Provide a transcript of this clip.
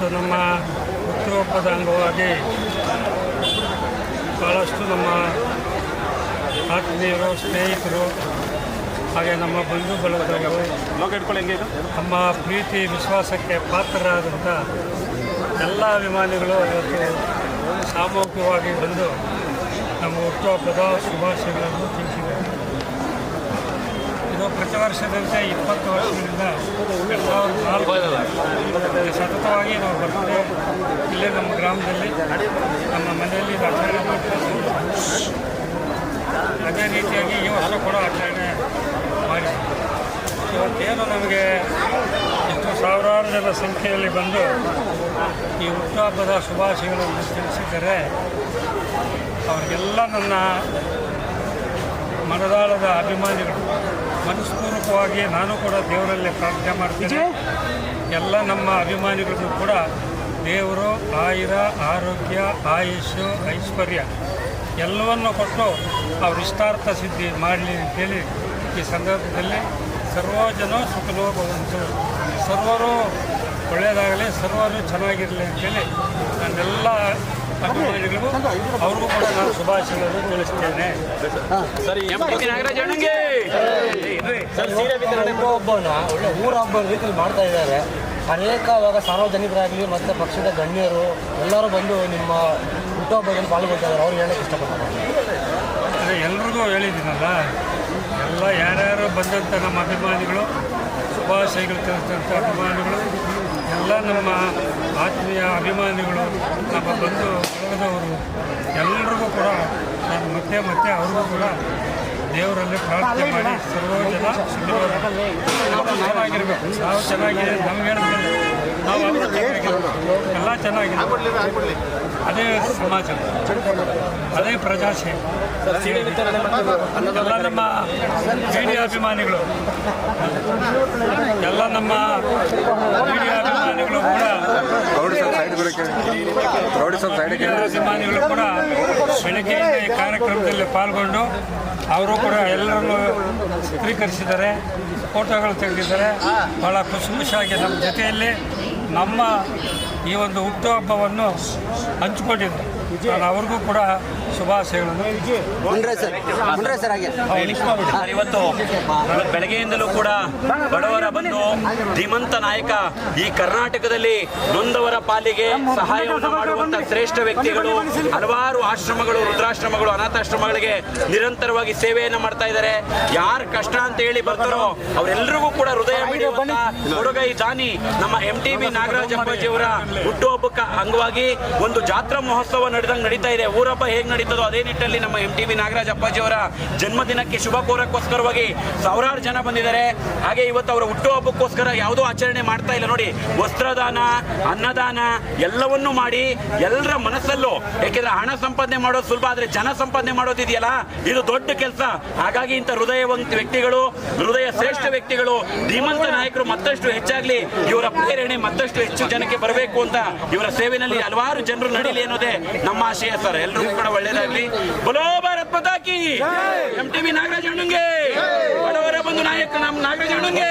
ಹುಟ್ಟುಹಬ್ಬದ ಅಂಗವಾಗಿ ಭಾಳಷ್ಟು ನಮ್ಮ ಆತ್ಮೀಯರು ಸ್ನೇಹಿತರು ಹಾಗೆ ನಮ್ಮ ಬಂಧು ಬಳಗದವರು ನಮ್ಮ ಪ್ರೀತಿ ವಿಶ್ವಾಸಕ್ಕೆ ಪಾತ್ರರಾದಂಥ ಎಲ್ಲ ಅಭಿಮಾನಿಗಳು ಇವತ್ತು ಸಾಮೂಹಿಕವಾಗಿ ಬಂದು ನಮ್ಮ ಹುಟ್ಟುಹಬ್ಬದ ಶುಭಾಶಯಗಳನ್ನು ತಿಳಿಸಿದ್ದಾರೆ. ಇದು ಪ್ರತಿ ವರ್ಷದಂತೆ ಇಪ್ಪತ್ತು ವರ್ಷದಿಂದ ಎರಡು ಸಾವಿರದ ನಾಲ್ಕು ಸತತವಾಗಿ ನಾವು ಬರ್ತೇವೆ. ಇಲ್ಲೇ ನಮ್ಮ ಗ್ರಾಮದಲ್ಲಿ, ನಮ್ಮ ಮನೆಯಲ್ಲಿ ಇದು ಆಚರಣೆ ಮಾಡ್ತೀವಿ ಅದೇ ರೀತಿಯಾಗಿ ಈ ವರ್ಷ ಕೂಡ ಆಚರಣೆ ಮಾಡಿ ಇವತ್ತೇನು ನಮಗೆ ಇಷ್ಟು ಸಾವಿರಾರು ಜನ ಸಂಖ್ಯೆಯಲ್ಲಿ ಬಂದು ಈ ಹುಟ್ಟುಹಬ್ಬದ ಶುಭಾಶಯಗಳನ್ನು ತಿಳಿಸಿದ್ದಾರೆ ಅವರಿಗೆಲ್ಲ ನನ್ನ ಮನದಾಳದ ಅಭಿಮಾನಿಗಳು. ಮನಸ್ಪೂರ್ವಕವಾಗಿ ನಾನು ಕೂಡ ದೇವರಲ್ಲಿ ಪ್ರಾರ್ಥನೆ ಮಾಡ್ತೀನಿ. ಎಲ್ಲ ನಮ್ಮ ಅಭಿಮಾನಿಗಳಿಗೂ ಕೂಡ ದೇವರು ಆಯುರ ಆರೋಗ್ಯ ಆಯುಷು ಐಶ್ವರ್ಯ ಎಲ್ಲವನ್ನು ಕೊಟ್ಟು ಅವ್ರ ಇಷ್ಟಾರ್ಥ ಸಿದ್ಧಿ ಮಾಡಲಿ ಅಂತೇಳಿ ಈ ಸಂದರ್ಭದಲ್ಲಿ ಸರ್ವ ಜನ ಸುಖನೋ ಭವಂತು ಸರ್ವರು ಒಳ್ಳೆಯದಾಗಲಿ ಸರ್ವರು ಚೆನ್ನಾಗಿರಲಿ ಅಂತೇಳಿ ನನ್ನೆಲ್ಲ ಅಭಿಮಾನಿಗಳಿಗೂ ಅವ್ರಿಗೂ ಕೂಡ ನಾನು ಶುಭಾಶಯಗಳನ್ನು ತಿಳಿಸ್ತೇನೆ. ಸರಿ ಸರ್ ಸೀರೆ ವಿತರಣೆ ಹಬ್ಬನ ಒಳ್ಳೆ ಊರ ಹಬ್ಬ ರೀತಿಯಲ್ಲಿ ಮಾಡ್ತಾ ಇದ್ದಾರೆ. ಅನೇಕ ಇವಾಗ ಸಾರ್ವಜನಿಕರಾಗಲಿ ಮತ್ತು ಪಕ್ಷದ ಗಣ್ಯರು ಎಲ್ಲರೂ ಬಂದು ನಿಮ್ಮ ಹುಟ್ಟುಹಬ್ಬದಲ್ಲಿ ಪಾಲ್ಗೊಳ್ತಾ ಇದ್ದಾರೆ ಅವ್ರಿಗೆ ಹೇಳಕ್ಕೆ ಇಷ್ಟಪಡ್ತಾರೆ ಎಲ್ರಿಗೂ ಹೇಳಿದ್ದೀನಲ್ಲ ಎಲ್ಲ ಯಾರ್ಯಾರು ಬಂದಂಥ ನಮ್ಮ ಅಭಿಮಾನಿಗಳು ಶುಭಾಶಯಗಳು ತಿಳಿಸಿದಂಥ ಅಭಿಮಾನಿಗಳು ಎಲ್ಲ ನಮ್ಮ ಆತ್ಮೀಯ ಅಭಿಮಾನಿಗಳು, ನಮ್ಮ ಬಂಧು ಬಳಗದವರು ಎಲ್ಲರಿಗೂ ಕೂಡ ನಾನು ಮತ್ತೆ ಮತ್ತೆ ಅವ್ರಿಗೂ ಕೂಡ ದೇವರಲ್ಲಿ ಪ್ರಾರ್ಥನೆ ಮಾಡಿ ಸರ್ವ ಜನ ಸುಖವಾಗಿ ನಾವು ಚೆನ್ನಾಗಿದೆ ನಮ್ಗೆ ಹೇಳಿದ್ರೆ ನಾವು. ಎಲ್ಲ ಚೆನ್ನಾಗಿದೆ ಅದೇ ಸಮಾಜ. ಅದೇ ಮತ್ತು ಎಲ್ಲ ನಮ್ಮ ಮೀಡಿಯಾ ಅಭಿಮಾನಿಗಳು. ಎಲ್ಲ ನಮ್ಮ ಮೀಡಿಯಾ ಸ್ವಲ್ಪ ಸೈಡ್ ಅಭಿಮಾನಿಗಳು ಕೂಡ ಬೆಳಗ್ಗೆಯಿಂದ ಈ ಕಾರ್ಯಕ್ರಮದಲ್ಲಿ ಪಾಲ್ಗೊಂಡು ಅವರು ಕೂಡ ಎಲ್ಲರನ್ನು ಚಿತ್ರೀಕರಿಸಿದ್ದಾರೆ ಫೋಟೋಗಳು ತೆಗೆದಿದ್ದಾರೆ. ಭಾಳ ಖುಷಿ ಖುಷಿಯಾಗಿ ನಮ್ಮ ಜೊತೆಯಲ್ಲಿ ನಮ್ಮ ಈ ಒಂದು ಹುಟ್ಟುಹಬ್ಬವನ್ನು ಹಂಚಿಕೊಂಡಿದ್ದಾರೆ. ನಾನು ಅವ್ರಿಗೂ ಕೂಡ ಶುಭಾಶಯಗಳನ್ನು. ಸರ್, ಇವತ್ತು ಬೆಳಗ್ಗೆಯಿಂದಲೂ ಕೂಡ ಬಡವರ ಬಂದು ಧೀಮಂತ ನಾಯಕ ಈ ಕರ್ನಾಟಕದಲ್ಲಿ ನೊಂದವರ ಪಾಲಿಗೆ ಸಹಾಯವನ್ನು ಮಾಡುವಂತ ಶ್ರೇಷ್ಠ ವ್ಯಕ್ತಿಗಳು ಹಲವಾರು ಆಶ್ರಮಗಳು ವೃದ್ಧಾಶ್ರಮಗಳು ಅನಾಥಾಶ್ರಮಗಳಿಗೆ ನಿರಂತರವಾಗಿ ಸೇವೆಯನ್ನು ಮಾಡ್ತಾ ಇದ್ದಾರೆ. ಯಾರು ಕಷ್ಟ ಅಂತ ಹೇಳಿ ಬರ್ತಾರೋ ಅವರೆಲ್ಲರಿಗೂ ಕೂಡ ಹೃದಯ ಹುಡುಗೈ ಕೊಡುಗೈ ದಾನಿ ನಮ್ಮ ಎಂ ಟಿ ಬಿ ನಾಗರಾಜ ಅಪ್ಪಾಜಿಯವರ ಹುಟ್ಟುಹಬ್ಬಕ್ಕ ಅಂಗವಾಗಿ ಒಂದು ಜಾತ್ರಾ ಮಹೋತ್ಸವ ನಡೆದಂಗೆ ನಡೀತಾ ಇದೆ. ಊರಬ್ಬ ಹೇಗೆ ನಡೀತದೋ ಅದೇ ನಿಟ್ಟಲ್ಲಿ ನಮ್ಮ ಎಂ ಟಿ ಬಿ ನಾಗರಾಜ್ ಅಪ್ಪಾಜಿಯವರ ಜನ್ಮದಿನಕ್ಕೆ ಶುಭ ಕೋರಕ್ಕೋಸ್ಕರವಾಗಿ ಸಾವಿರಾರು ಜನ ಬಂದಿದ್ದಾರೆ. ಹಾಗೆ ಇವತ್ತು ಅವರ ಹುಟ್ಟುಹಬ್ಬಕ್ಕೋಸ್ಕರ ಯಾವುದೋ ಆಚರಣೆ ಮಾಡ್ತಾ ಇಲ್ಲ. ನೋಡಿ, ವಸ್ತ್ರದಾನ, ಅನ್ನದಾನ ಎಲ್ಲವನ್ನೂ ಮಾಡಿ ಎಲ್ಲರ ಮನಸ್ಸಲ್ಲೂ ಯಾಕೆಂದ್ರೆ ಹಣ ಸಂಪಾದನೆ ಮಾಡೋದು ಸುಲಭ, ಆದ್ರೆ ಜನ ಸಂಪಾದನೆ ಮಾಡೋದಿದೆಯಲ್ಲ ಇದು ದೊಡ್ಡ ಕೆಲಸ. ಹಾಗಾಗಿ ಇಂಥ ಹೃದಯವಂತ ವ್ಯಕ್ತಿಗಳು, ಹೃದಯ ಶ್ರೇಷ್ಠ ವ್ಯಕ್ತಿಗಳು, ಧೀಮಂತ ನಾಯಕರು ಮತ್ತಷ್ಟು ಹೆಚ್ಚಾಗ್ಲಿ, ಇವರ ಪ್ರೇರಣೆ ಮತ್ತಷ್ಟು ಹೆಚ್ಚು ಜನಕ್ಕೆ ಬರಬೇಕು ಅಂತ ಇವರ ಸೇವೆಯಲ್ಲಿ ಹಲವಾರು ಜನರು ನಡೀಲಿ ಅನ್ನೋದೇ ನಮ್ಮ ಆಶಯ ಸರ್. ಎಲ್ಲರೂ ಕೂಡ ಒಳ್ಳೇದಾಗ್ಲಿ. ಬಲೋ ಭಾರತ್ ಪತಾಕಿ ಎಂ ಟಿ ವಿ ನಾಗರಾಜ್ ಅಣ್ಣಂಗೆ ಬಡವರ ಬಂಧು ನಾಯಕ ನಮ್ ನಾಗರಾಜ್ ಅಣ್ಣಂಗೆ